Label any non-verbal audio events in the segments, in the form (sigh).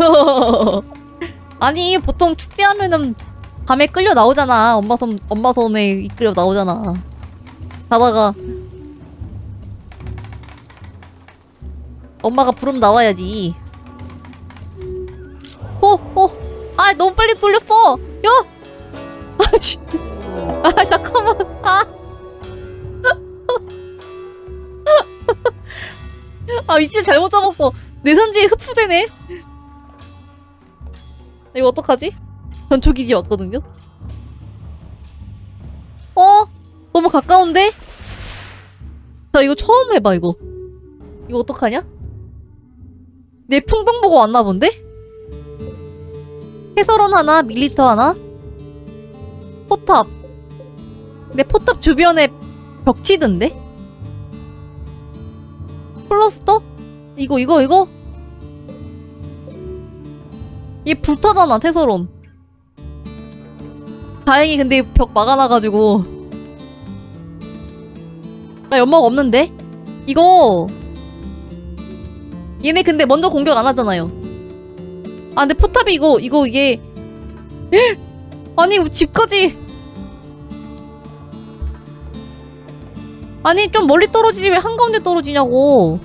(laughs) 아니 보통 축제하면은 밤에 끌려 나오잖아. 엄마 손 엄마 손에 이끌려 나오잖아. 가다가 엄마가 부르면 나와야지. 어, 어. 아, 너무 빨리 돌렸어. 야! (laughs) 아, 씨. 아, 잠깐만. 아. (laughs) 아, 위치 잘못 잡았어. 내 선지에 흡수되네. 이거 어떡하지? 전초기지 왔거든요? 어? 너무 가까운데? 자, 이거 처음 해봐, 이거. 이거 어떡하냐? 내 풍덩 보고 왔나 본데? 해설원 하나, 밀리터 하나, 포탑. 근데 포탑 주변에 벽 치던데? 플러스터? 이거, 이거, 이거? 얘 불타잖아, 태설원. 다행히 근데 벽 막아놔가지고. 나 연막 없는데? 이거. 얘네 근데 먼저 공격 안 하잖아요. 아, 근데 포탑이 이거, 이거, 이게. 헉! (gasps) 아니, 집까지. 아니, 좀 멀리 떨어지지 왜 한가운데 떨어지냐고.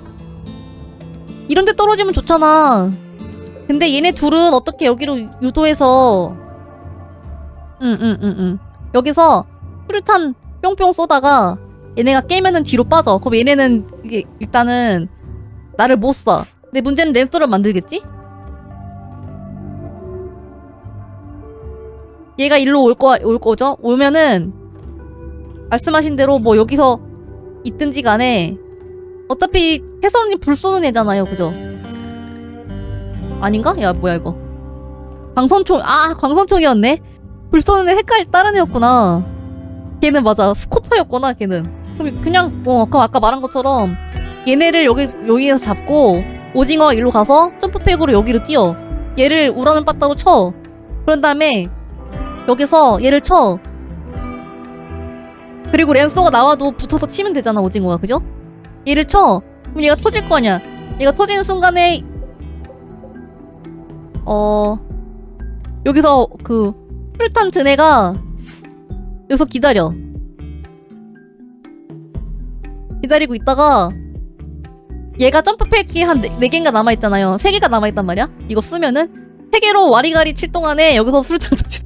이런 데 떨어지면 좋잖아. 근데 얘네 둘은 어떻게 여기로 유도해서. 응, 응, 응, 응. 여기서 수류탄 뿅뿅 쏘다가 얘네가 깨면은 뒤로 빠져. 그럼 얘네는 이게 일단은 나를 못 쏴. 근데 문제는 랜서를 만들겠지? 얘가 일로 올 거, 올 거죠? 오면은, 말씀하신 대로 뭐 여기서 있든지 간에, 어차피 태선이 불 쏘는 애잖아요. 그죠? 아닌가? 야, 뭐야, 이거. 광선총, 아, 광선총이었네? 불 쏘는 애 헷갈리 다른 애였구나. 걔는 맞아. 스코터였구나, 걔는. 그럼 그냥, 어, 아까, 아까 말한 것처럼, 얘네를 여기, 여기에서 잡고, 오징어가 일로 가서, 점프팩으로 여기로 뛰어. 얘를 우라는 빠따로 쳐. 그런 다음에, 여기서 얘를 쳐. 그리고 랜서가 나와도 붙어서 치면 되잖아, 오징어가. 그죠? 얘를 쳐. 그럼 얘가 터질 거 아니야. 얘가 터지는 순간에, 어, 여기서 그, 풀탄 든 애가, 여기서 기다려. 기다리고 있다가, 얘가 점프팩이 한 네, 네 개인가 남아있잖아요. 세 개가 남아있단 말이야? 이거 쓰면은, 세 개로 와리가리 칠 동안에 여기서 터지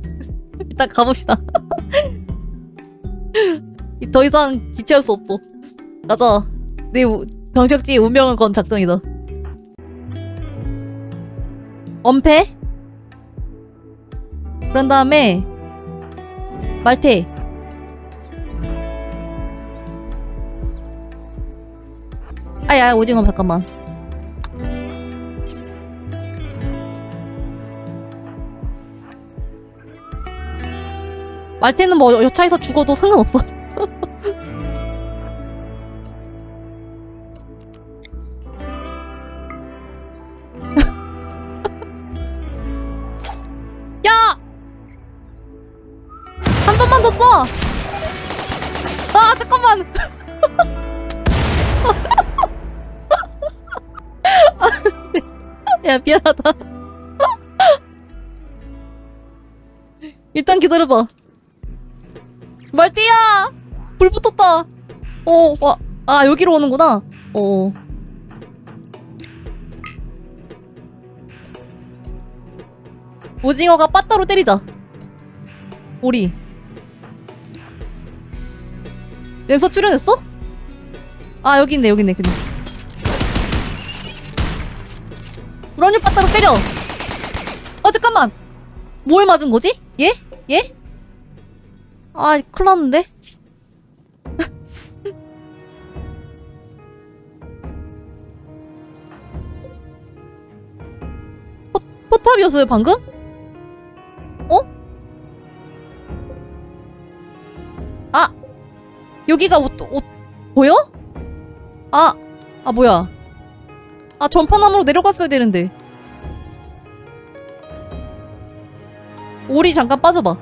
일단 (laughs) 가봅시다. (laughs) 더 이상 지체할 수 없어. 가자. 내 우- 정적지의 운명을 건 작전이다. 엄폐. 그런 다음에 말테. 아야 오징어 잠깐만. 말테는 뭐 여차에서 죽어도 상관없어. 한 더 써! 아, 잠깐만! 야, 미안하다. 일단 기다려봐. 말띠야! 불 붙었다! 어, 와, 아, 여기로 오는구나. 어. 오징어가 빠따로 때리자. 오리. 랜서 출연했어? 아, 여기 있네, 여기 있네, 근데. 브라뉴 빠따로 때려! 어, 잠깐만! 뭐에 맞은 거지? 얘? 얘? 아, 큰일 났는데? (laughs) 포, 포탑이었어요, 방금? 여기가 옷, 옷, 보여? 아! 아, 뭐야. 아, 전파남으로 내려갔어야 되는데. 오리 잠깐 빠져봐.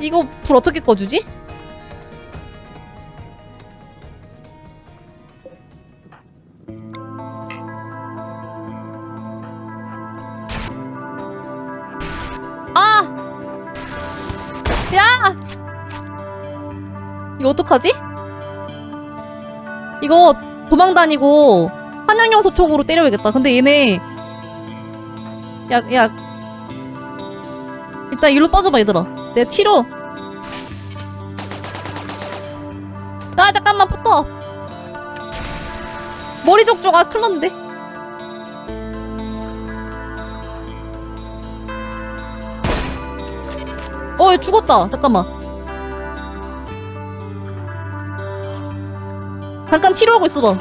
이거 불 어떻게 꺼주지? 어떡하지? 이거 도망 다니고 한양용소 총으로 때려야겠다. 근데 얘네 야, 야. 일단 일로 빠져봐, 얘들아. 내 치료. 아, 잠깐만, 붙어. 머리 족족, 아, 큰일 났는데. 어, 얘 죽었다. 잠깐만. 잠깐 치료하고 있어봐.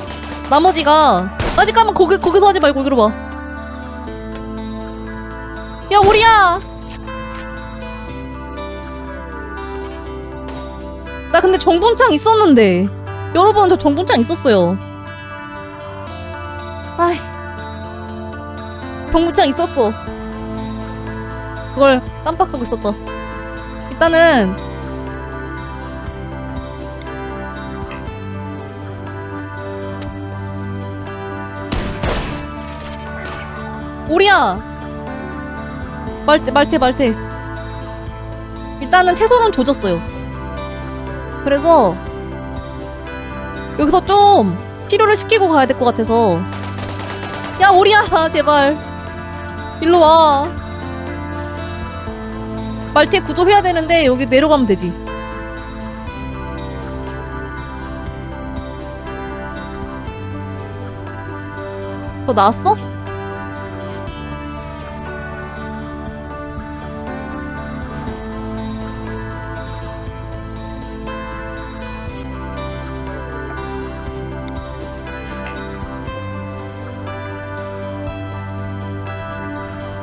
나머지가. 아, 잠깐만, 거기, 거기서 하지 말고, 여기로 봐. 야, 우리야! 나 근데 정분창 있었는데. 여러분, 저 정분창 있었어요. 아이. 정분창 있었어. 그걸 깜빡하고 있었다. 일단은. 우리야! 말테 말테 말테 일단은 채소는 조졌어요. 그래서 여기서 좀 치료를 시키고 가야 될 것 같아서. 야 오리야 제발. 일로 와. 말테 구조해야 되는데 여기 내려가면 되지. 너 나왔어?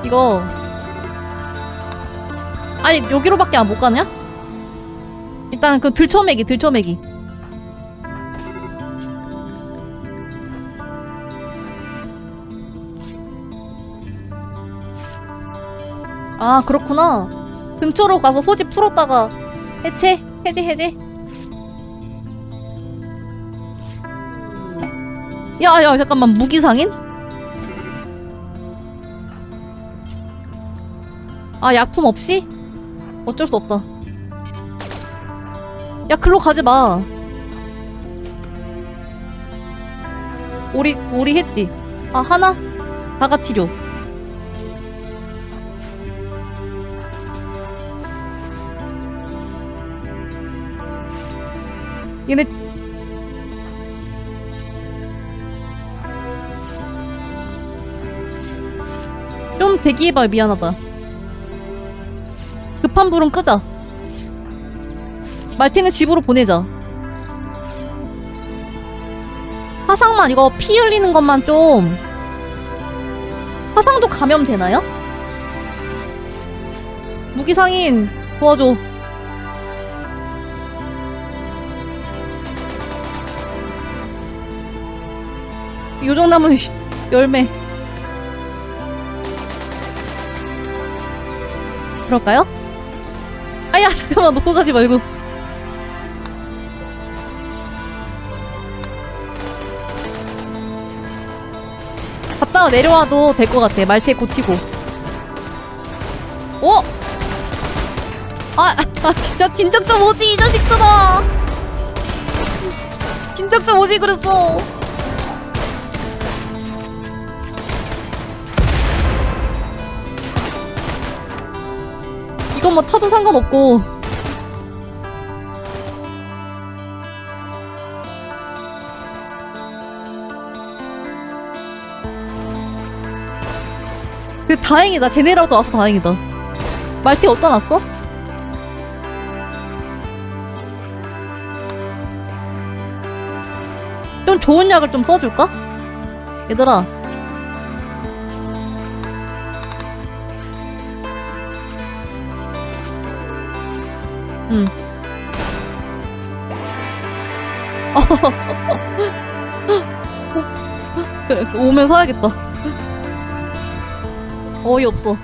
이거. 아니 여기로밖에 안 못 가냐? 일단 그 들쳐매기 들쳐매기. 아 그렇구나. 근처로 가서 소지 풀었다가 해체? 해제 해제? 야야 잠깐만. 무기상인? 아 약품 없이? 어쩔 수 없다. 야 글로 가지 마. 오리 오리 했지? 아 하나? 다가 치료 얘네 좀 대기해봐 미안하다 급한 불은 끄자. 말티는 집으로 보내자. 화상만 이거 피 흘리는 것만 좀 화상도 감염 되나요? 무기상인 도와줘. 요정나무 (laughs) 열매. 그럴까요? 잠깐만 놓고 가지 말고. 갔다가 내려와도 될 것 같아. 말테 고치고. 어? 아, 아 진짜 진작 좀 오지 이 자식들아! 진작 좀 오지 그랬어 뭐 타도 상관없고 근데 다행이다 쟤네라도 와서 다행이다 말티 어디다 놨어? 좀 좋은 약을 좀 써줄까? 얘들아 응. (laughs) 그, 그 오면 사야겠다. 어이없어.